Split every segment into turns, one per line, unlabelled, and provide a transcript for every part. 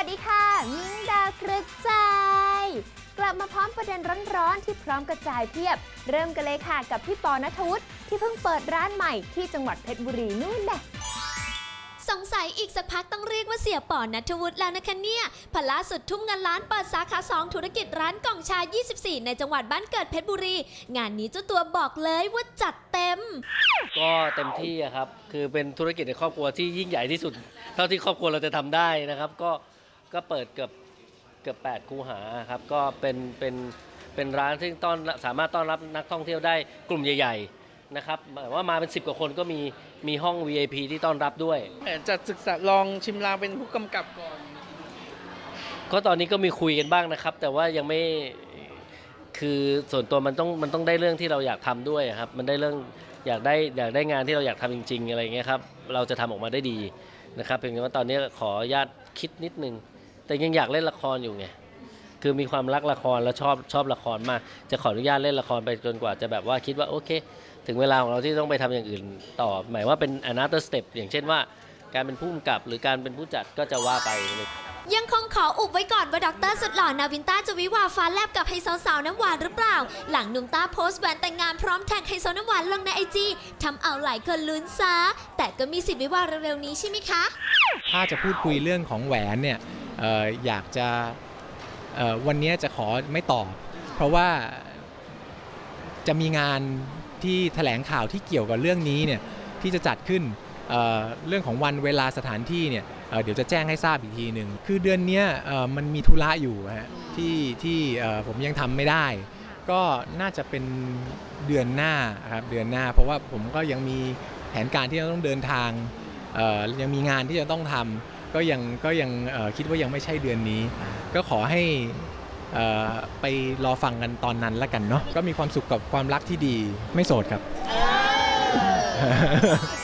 วัสดีค่ะ มิงดากระจายกลับมาพร้อมประเด็นร้อนๆ ที่พร้อมกระจายเพียบ เริ่มกันเลยค่ะกับพี่ปอนัทวุฒิที่เพิ่งเปิดร้านใหม่ที่จังหวัดเพชรบุรีนู่นแหละ
สงสัยอีกสักพักต้องเรียกว่าเสียป่อนัทวุฒิแล้วนะคะเนี่ยพอล่าสุดทุ่มเงินล้านเปิดสาขา 2 ธุรกิจร้านกล่องชา 24 ในจังหวัดบ้านเกิดเพชรบุรี งานนี้เจ้าตัวบอกเลยว่าจัดเต็ม
ก็เต็มที่อะครับ คือเป็นธุรกิจในครอบครัวที่ยิ่งใหญ่ที่สุด เท่าที่ครอบครัวเราจะทำได้นะครับ ก็ ก็เปิดเกือบเกือบ8คูหาครับก็เป็นเป็นเป็นร้านที่ต้อนสามารถต้อนรับนักท่องเที่ยวได้กลุ่มใหญ่ ๆนะครับหมายว่ามาเป็น 10 กว่าคนก็มีมีห้อง VIP ที่ต้อนรับด้วย
จะศึกษาลองชิมลางเป็นผู้กำกับก่อน
ก็ตอนนี้ก็มีคุยกันบ้างนะครับ แต่ว่ายังไม่คือส่วนตัวมันต้องมันต้องได้เรื่องที่เราอยากทำด้วยอะครับมันได้เรื่องอยากได้อยากได้งานที่เราอยากทำจริง ๆ อะไรอย่างเงี้ยครับเราจะทำออกมาได้ดีนะครับเพียงแต่ว่าตอนนี้ขออนุญาตคิดนิดนึง แต่ยังอยากเล่นละครอยู่ไงคือมีความรักละครแล้วชอบชอบละครมากจะขออนุญาตเล่นละครไปจนกว่าจะแบบว่าคิดว่าโอเค ถึงเวลาของเราที่ต้องไปทำอย่างอื่นต่อ หมายว่าเป็น another step อย่างเช่นว่า การเป็นผู้กำกับ หรือการเป็นผู้จัดก็จะว่าไป
ยังคงขออุบไว้ก่อนว่าดรสุดหล่อนาวินต้าจะวิวาฟ้าแลบกับไฮโซสาวน้ำหวานหรือเปล่า หลังหนุ่มต้าโพสต์แหวนแต่งงานพร้อมแท็กไฮโซน้ำหวานลงในไอจีทำเอาหลายคนลุ้นซะแต่ก็มีสิทธิ์วิวาเร็วๆนี้ใช่ไหมคะ
ถ้าจะพูดคุยเรื่องของแหวนเนี่ยเอออยากจะวันนี้จะขอไม่ตอบ เพราะว่าจะมีงานที่แถลงข่าวที่เกี่ยวกับเรื่องนี้เนี่ยที่จะจัดขึ้นเเรื่องของวันเวลาสถานที่เนี่ยเเดี๋ยวจะแจ้งให้ทราบอีกทีหนึ่งคือเดือนนี้มันมีธุระอยู่ฮะที่ที่ผมยังทำไม่ได้ ก็น่าจะเป็นเดือนหน้าครับเดือนหน้า เพราะว่าผมก็ยังมีแผนการที่จะต้องเดินทางยังมีงานที่จะต้องทำ ก็ยังก็ยังเอ่อคิดว่ายังไม่ใช่เดือนนี้ ก็ขอให้เอ่อไปรอฟังกันตอนนั้นละกันเนาะก็มีความสุขกับความรักที่ดีไม่โสดครับ
ดูท่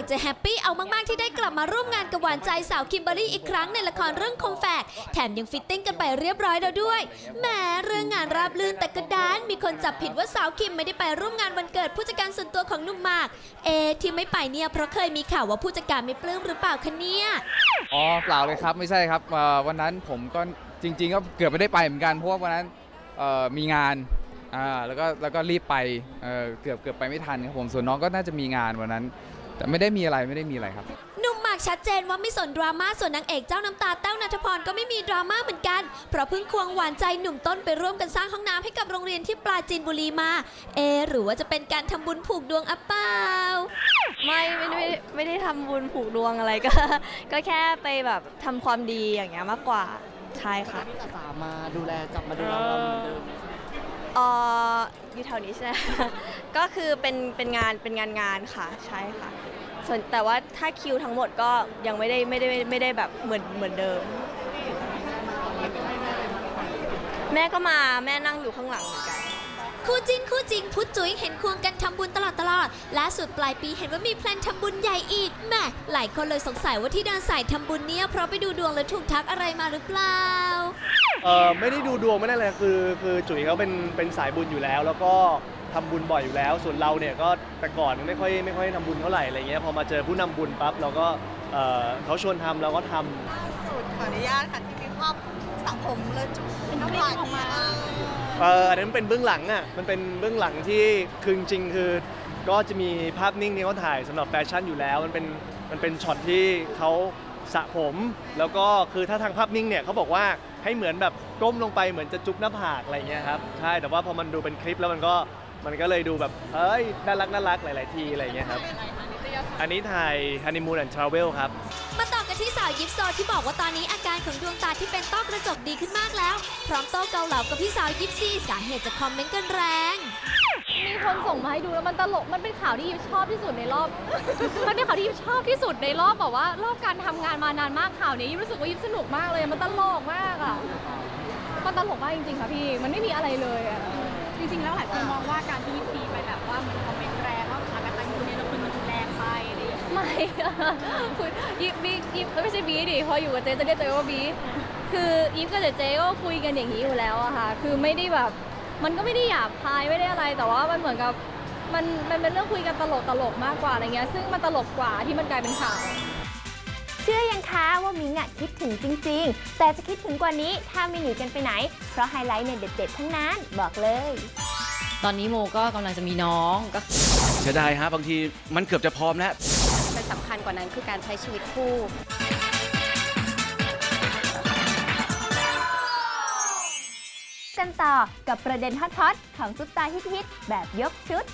ากจะแฮปปี้เอามาก ๆ ที่ได้กลับมาร่วมงานกับหวานใจสาวคิมเบอรรี่อีกครั้งในละครเรื่องคมแฝก แถมยังฟิตติ้งกันไปเรียบร้อยแล้วด้วยแหมเรื่องงานราบลื่นแต่กระดานมีคนจับผิดว่าสาวคิมไม่ได้ไปร่วมงานวันเกิดผู้จัดการส่วนตัวของหนุ่มมาก เอที่ไม่ไปเนี่ยเพราะเคยมีข่าวว่าผู้จัดการไม่ปลื้มหรือเปล่าคะเนี่ย
อ๋อเปล่าเลยครับไม่ใช่ครับเอ่อวันนั้นผมก็จริง ๆ ก็เกือบไม่ได้ไปเหมือนกันเพราะว่าวันนั้นเอ่อมีงานอ่าแล้วก็แล้วก็รีบไปเอ่อเกือบเกือบไปไม่ทันครับผมส่วนน้องก็น่าจะมีงานวันนั้น แต่ไม่ได้มีอะไรไม่ได้มีอะไรครับ
หนุ่มหมากชัดเจนว่าไม่สนดราม่าส่วนนางเอกเจ้าน้ำตาแต้วนัทพรก็ไม่มีดราม่าเหมือนกัน เพราะเพิ่งควงหวานใจหนุ่มต้นไปร่วมกันสร้างห้องน้ำให้กับโรงเรียนที่ปราจีนบุรีมา เอะหรือว่าจะเป็นการทำบุญผูกดวงอัปเปล่า
ไม่ไม่ได้ไม่ได้ทำบุญผูกดวงอะไรก็ ก็แค่ไปแบบทำความดีอย่างเงี้ยมากกว่าใช่ค่ะ
พี่สามาดูแลกลับมาดูแลเราเหมือนเดิม
เอออยู่แถวนี้ใช่ไหม ก็คือเป็นเป็นงานเป็นงานงานค่ะใช่ค่ะส่วนแต่ว่าถ้าคิวทั้งหมดก็ยังไม่ได้ไม่ได้ไม่ได้แบบเหมือนเหมือนเดิม แม่ก็มาแม่นั่งอยู่ข้างหลังเหมือนกัน
คู่จิ้นคู่จริงพุทธจุ๋ยเห็นควงกันทำบุญตลอดตลอดล่าสุดปลายปีเห็นว่ามีแพลนทำบุญใหญ่อีกแหม่หลายคนเลยสงสัยว่าที่เดินสายทำบุญเนี่ยเพราะไปดูดวงแล้วถูกทักอะไรมาหรือเปล่า
เออไม่ได้ดูดวงไม่ได้เลยคือคือจุ๋ยเขาเป็นเป็นสายบุญอยู่แล้ว แล้วก็ทำบุญบ่อยอยู่แล้ว ส่วนเราเนี่ยก็แต่ก่อนไม่ค่อยไม่ค่อยทำบุญเท่าไหร่อะไรเงี้ยพอมาเจอผู้นำบุญปั๊บเราก็เอ่อเขาชวนทำเราก็ทำ
สุดขออนุญาตค่ะที่มีภาพสังคมเลยจุเป็นน้ำลายออกมา
เอออันนั้นเป็นเบื้องหลังอะ มันเป็นเบื้องหลังที่คือจริงๆคือ ก็จะมีภาพนิ่งที่เขาถ่ายสำหรับแฟชั่นอยู่แล้ว มันเป็นมันเป็นช็อตที่เขาสระผม แล้วก็คือถ้าทางภาพนิ่งเนี่ยเขาบอกว่า ให้เหมือนแบบก้มลงไปเหมือนจะจุ๊บหน้าผากอะไรเงี้ยครับใช่แต่ว่าพอมันดูเป็นคลิปแล้วมันก็มันก็เลยดูแบบเอ้ยน่ารักน่ารักหลาย ๆ ทีอะไรเงี้ยครับอันนี้ถ่ายฮันนีมูนแอนด์ทราเวลครับ
มาต่อกันที่สาวยิปโซที่บอกว่าตอนนี้อาการของดวงตาที่เป็นต้อกระจกดีขึ้นมากแล้ว พร้อมโต้เกาเหลากับพี่สาวยิปซีสาเหตุจากคอมเมนต์กันแรง
มีคนส่งมาให้ดูแล้วมันตลก มันเป็นข่าวที่ยิปชอบที่สุดในรอบ มันเป็นข่าวที่ยิปชอบที่สุดในรอบแบบว่ารอบการทำงานมานานมากข่าวนี้ยิปรู้สึกว่ายิปสนุกมากเลย มันตลกมากอะ มันตลกมากจริงๆค่ะพี่ มันไม่มีอะไรเลยอะ จริงๆ แล้วหลายคนมองว่าการที่ยิปซีไปแบบว่าเหมือนคอมเมนต์แรงว่าสถานการณ์ยูเนี่ยเราคือมันแรงไปอะไรอย่างเงี้ยไม่ คุณยิปบียิปไม่ใช่บีดิพออยู่กับเจ๊จะเรียกเจ๊ว่าบีคือยิปกับเจ๊ก็คุยกันอย่างนี้อยู่แล้วอะค่ะ คือไม่ได้แบบ มันก็ไม่ได้หยาบคายไม่ได้อะไร แต่ว่ามันเหมือนกับมันมันเป็นเรื่องคุยกันตลกตลกๆมากกว่าอะไรเงี้ยซึ่งมันตลกกว่าที่มันกลายเป็นข่าว
เชื่อยังคะว่ามิงอะคิดถึงจริง ๆ แต่จะคิดถึงกว่านี้ถ้าไม่หนีกันไปไหน เพราะไฮไลท์เนี่ยเด็ดๆทั้งนั้นบอกเลย
ตอนนี้โมก็กำลังจะมีน้องก็
เสียดายฮะบางทีมันเกือบจะพร้อมแล้ว
เป็นสำคัญกว่านั้นคือการใช้ชีวิตคู่
กันต่อกับประเด็นฮอตๆของซุปตาฮิตๆแบบยกชุด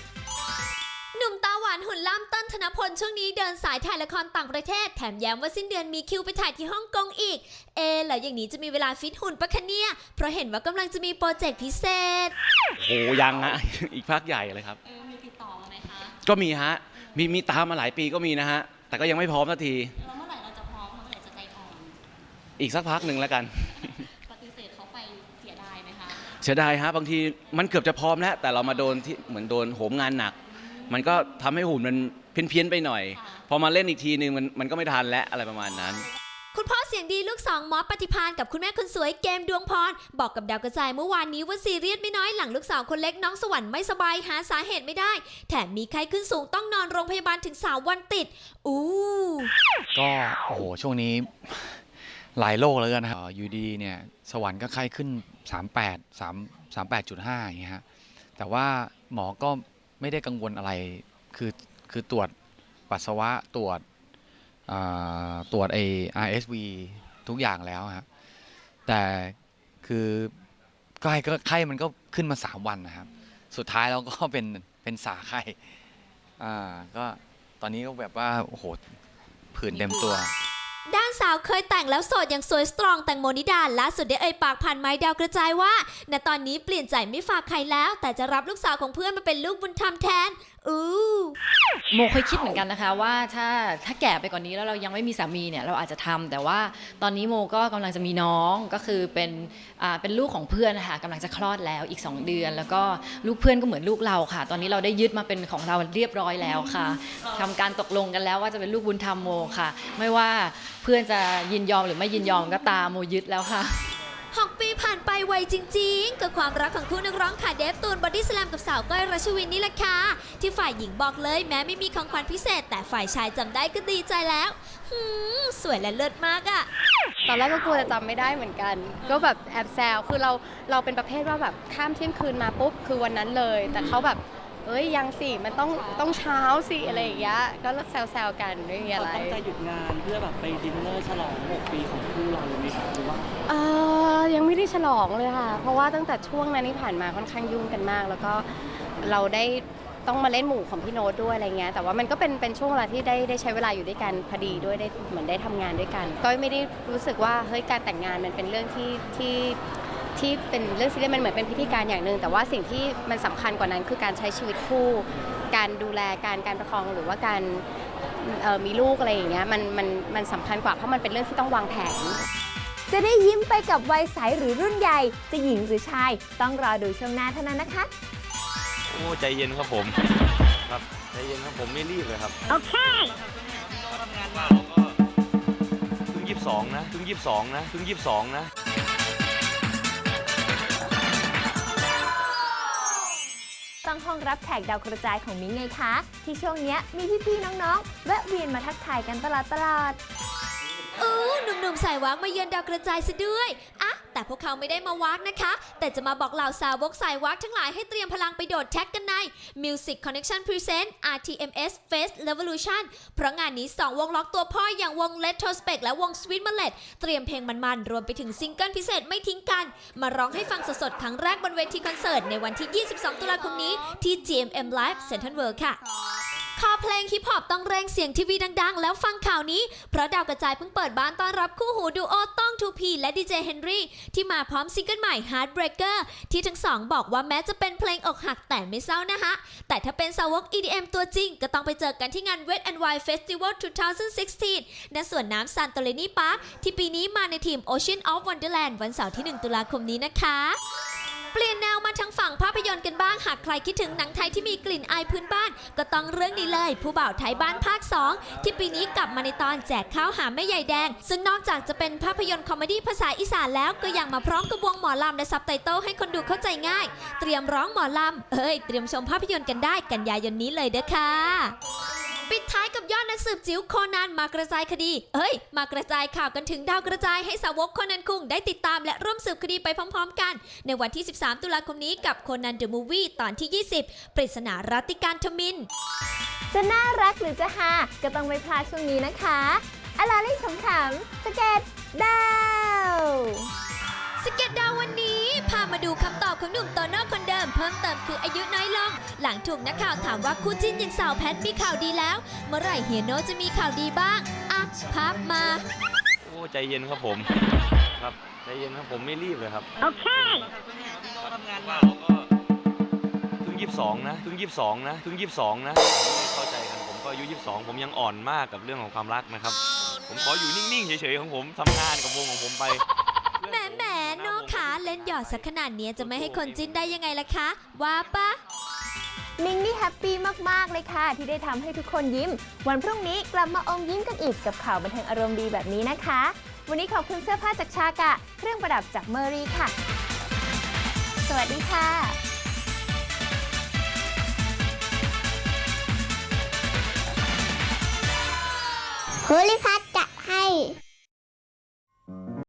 หนุ่มตาหวานหุ่นล่ำเต้นธนพลช่วงนี้เดินสายถ่ายละครต่างประเทศ แถมย้ำว่าสิ้นเดือนมีคิวไปถ่ายที่ฮ่องกงอีก เอะแล้วอย่างนี้จะมีเวลาฟิตหุ่นปะคะเนี่ย เพราะเห็นว่ากำลังจะมีโปรเจกต์พิเศษ
โหยังฮะ อีกพักใหญ่เลยครับ
มีติดต่อมาไหมคะ
ก็มีฮะ มีมีตามมาหลายปีก็มีนะฮะ แต่ก็ยังไม่พร้อมสักที
แล้วเมื่อไหร่เราจะพร้อมเมื่อไหร่จะใจอ่อน
อีกสักพักหนึ่งแล้วกัน สียดายฮะบางทีมันเกือบจะพร้อมแล้ว แต่เรามาโดนที่เหมือนโดนโหมงานหนัก มันก็ทำให้หุ่นมันเพี้ยนๆไปหน่อย พอมาเล่นอีกทีนึงมันมันก็ไม่ทันแล้วอะไรประมาณนั้น
คุณพ่อเสียงดีลูกสองมอสปฏิพานกับคุณแม่คนสวยเกมดวงพร บอกกับดาวกระจายเมื่อวานนี้ว่าซีเรียสไม่น้อยหลังลูกสาวคนเล็กน้องสวรรค์ไม่สบายหาสาเหตุไม่ได้ แถมมีไข้ขึ้นสูงต้องนอนโรงพยาบาลถึงสามวันติด อู้
ก็โอ้โหช่วงนี้ หลายโรคแล้วกันนะครับอยู่ดีเนี่ยสวรรค์ก็ไข้ขึ้น 38 3 38.5อย่างเงี้ยฮะแต่ว่าหมอก็ไม่ได้กังวลอะไรคือคือตรวจปัสสาวะตรวจตรวจไอ RSV ทุกอย่างแล้วฮะแต่คือไข้ก็ไข้มันก็ขึ้นมา 3 วันนะครับ สุดท้ายเราก็เป็นเป็นสาไข้อ่าก็ตอนนี้ก็แบบว่า โอ้โหผื่นเต็มตัว
ด้านสาวเคยแต่งแล้วโสดอย่างสวยสตรองแตงโมนิดาล่าสุดได้เอ่ยปากผ่านไม้ดาวกระจายว่าณตอนนี้เปลี่ยนใจไม่ฝากใครแล้ว แต่จะรับลูกสาวของเพื่อนมาเป็นลูกบุญธรรมแทนอู้
โมเคยคิดเหมือนกันนะคะว่าถ้าถ้าแก่ไปกว่านนี้แล้วเรายังไม่มีสามีเนี่ยเราอาจจะทำแต่ว่าตอนนี้โมก็กำลังจะมีน้องก็คือเป็นอ่าเป็นลูกของเพื่อนนะคะกำลังจะคลอดแล้วอีก 2 เดือน แล้วก็ลูกเพื่อนก็เหมือนลูกเราค่ะ ตอนนี้เราได้ยึดมาเป็นของเราเรียบร้อยแล้วค่ะทำการตกลงกันแล้วว่าจะเป็นลูกบุญธรรมโมค่ะ ไม่ว่าเพื่อนจะยินยอมหรือไม่ยินยอมก็ตามโมยึดแล้วค่ะ
หกปีผ่านไปไวจริง ๆ กับความรักของคู่นักร้องขาเดฟตูนบอดี้สแลมกับสาวก้อยรัชวินนี่แหละค่ะที่ฝ่ายหญิงบอกเลยแม้ไม่มีของขวัญพิเศษ แต่ฝ่ายชายจำได้ก็ดีใจแล้วหืมสวยและเลิศมากอะ
ตอนแรกก็กลัวจะจำไม่ได้เหมือนกัน ก็แบบแอบแซวคือเราเราเป็นประเภทว่าแบบข้ามเที่ยงคืนมาปุ๊บคือวันนั้นเลย แต่เขาแบบ เอ้ยยังสิมันต้องต้องเช้าสิอะไรอย่างเงี้ยก็แซวๆกันไม่มีอะไร
เขาตั้งใจหยุดงานเพื่อแบบไปดินเนอร์ฉลอง 6 ปีของคู่เราเลยไหมครับหรือว่า
เออยังไม่ได้ฉลองเลยค่ะ เพราะว่าตั้งแต่ช่วงนั้นที่ผ่านมาค่อนข้างยุ่งกันมาก แล้วก็เราได้ต้องมาเล่นหมู่ของพี่โน้ตด้วยอะไรเงี้ยแต่ว่ามันก็เป็นเป็นช่วงเวลาที่ได้ได้ใช้เวลาอยู่ด้วยกันพอดีด้วยได้เหมือนได้ทำงานด้วยกัน ก็ไม่ได้รู้สึกว่าเฮ้ยการแต่งงานมันเป็นเรื่องที่ที่ ที่เป็นเรื่องซีเรียสมันเหมือนเป็นพิธีการอย่างหนึ่งแต่ว่าสิ่งที่มันสำคัญกว่านั้นคือการใช้ชีวิตคู่ การดูแลการการประคองหรือว่าการเอ่อมีลูกอะไรอย่างเงี้ยมันมันมันสำคัญกว่าเพราะมันเป็นเรื่องที่ต้องวางแผน
จะได้ยิ้มไปกับวัยใสหรือรุ่นใหญ่ จะหญิงหรือชาย ต้องรอดูช่วงหน้าเท่านั้นนะคะ
โอ้ใจเย็นครับผมครับใจเย็นครับผมไม่รีบเลยครับ
โอเค
เพิ่งยี่สิบสองนะเพิ่งยี่สิบสองนะเพิ่งยี่สิบสองนะ
ต้องห้องรับแขกดาวกระจายของมิ้งไงคะ ที่ช่วงเนี้ยมีพี่ๆน้องๆ แวะเวียนมาทักทายกันตลอดตลอด
อู้ หนุ่มๆสายวักมาเยือนดาวกระจายซะด้วยอะแต่พวกเขาไม่ได้มาวักนะคะ แต่จะมาบอกเหล่าสาวกสายวักทั้งหลายให้เตรียมพลังไปโดดแท็กกันใน Music Connection Present RTMS Face Revolution เพราะงานนี้ 2 วงล็อกตัวพ่ออย่างวง Retrospect และวง Sweet Mallet เตรียมเพลงมันๆ รวมไปถึงซิงเกิลพิเศษไม่ทิ้งกัน มาร้องให้ฟังสดๆครั้งแรกบนเวทีคอนเสิร์ตในวันที่ 22 ตุลาคมนี้ที่ GMM Live Central World ค่ะ คอเพลงฮิปฮอปต้องเร่งเสียงทีวีดังๆ แล้วฟังข่าวนี้ เพราะดาวกระจายเพิ่งเปิดบ้านต้อนรับคู่หูดูโอต้องทูพีและดีเจเฮนรี่ที่มาพร้อมซิงเกิลใหม่ Heartbreaker ที่ทั้งสองบอกว่าแม้จะเป็นเพลงอกหักแต่ไม่เศร้านะคะแต่ถ้าเป็นสาวก EDM ตัวจริง ก็ต้องไปเจอกันที่งาน Wet and Wild Festival 2016 ณ สวนน้ำซานโตเลนีพาร์คที่ปีนี้มาในทีม Ocean of Wonderland วันเสาร์ที่ 1 ตุลาคมนี้นะคะ ปลี่ยนแนวมาทางฝั่งภาพยนตร์กันบ้าง หากใครคิดถึงหนังไทยที่มีกลิ่นอายพื้นบ้าน ก็ต้องเรื่องนี้เลย ผู้บ่าวไทยบ้านภาค 2 ที่ปีนี้กลับมาในตอนแจกข้าวหาแม่ใหญ่แดง ซึ่งนอกจากจะเป็นภาพยนตร์คอมเมดี้ภาษาอีสานแล้วก็ยังมาพร้อมกับวงหมอลำและซับไตเติลให้คนดูเข้าใจง่าย เตรียมร้องหมอลำเอ้ยเตรียมชมภาพยนตร์กันได้กันยายนนี้เลยเด้อค่ะ ปิดท้ายกับยอดนักสืบจิ๋วโคนันมากระจายคดี เอ้ย มากระจายข่าวกันถึงดาวกระจายให้สาวกโคนันคุงได้ติดตามและร่วมสืบคดีไปพร้อม ๆ กัน ในวันที่ 13 ตุลาคมนี้กับโคนันเดอะมูฟวี่ตอนที่ 20 ปริศนารัติการทมิน
จะน่ารักหรือจะฮาก็ต้องไม่พลาดช่วงนี้นะคะอลาลี่ขำๆสเก็ตดาว
สเก็ตดาววันนี้ พามาดูคำตอบของหนุ่มโตโน่คนเดิม เพิ่มเติมคืออายุน้อยลง หลังถูกนักข่าวถามว่าคู่จิ้นอย่างสาวแพทมีข่าวดีแล้ว เมื่อไหร่เฮียโนจะมีข่าวดีบ้างอะภาพมา
โอ้ใจเย็นครับผม ครับใจเย็นครับผมไม่รีบเลยครับ
โอเค
ว่าเราก็เพิ่งยี่สิบสองนะเพิ่งยี่สิบสองนะเพิ่งยี่สิบสองนะไม่เข้าใจกันผมก็อายุยี่สิบสองผมยังอ่อนมากกับเรื่องของความรักนะครับ ผมขออยู่นิ่งๆเฉยๆของผมทำงานกับวงของผมไป
เล่นหยอดสักขนาดเนี้ยจะไม่ให้คนจิ้นได้ยังไงล่ะคะ ว่าปะ
มิงนี่แฮปปี้มาก ๆ เลยค่ะ ที่ได้ทำให้ทุกคนยิ้ม วันพรุ่งนี้กลับมาอมยิ้มกันอีกกับข่าวบันเทิงอารมณ์ดีแบบนี้นะคะ วันนี้ขอบคุณเสื้อผ้าจากชากะ เครื่องประดับจากเมอรี่ค่ะ สวัสดีค่ะ
ภูริพัฒน์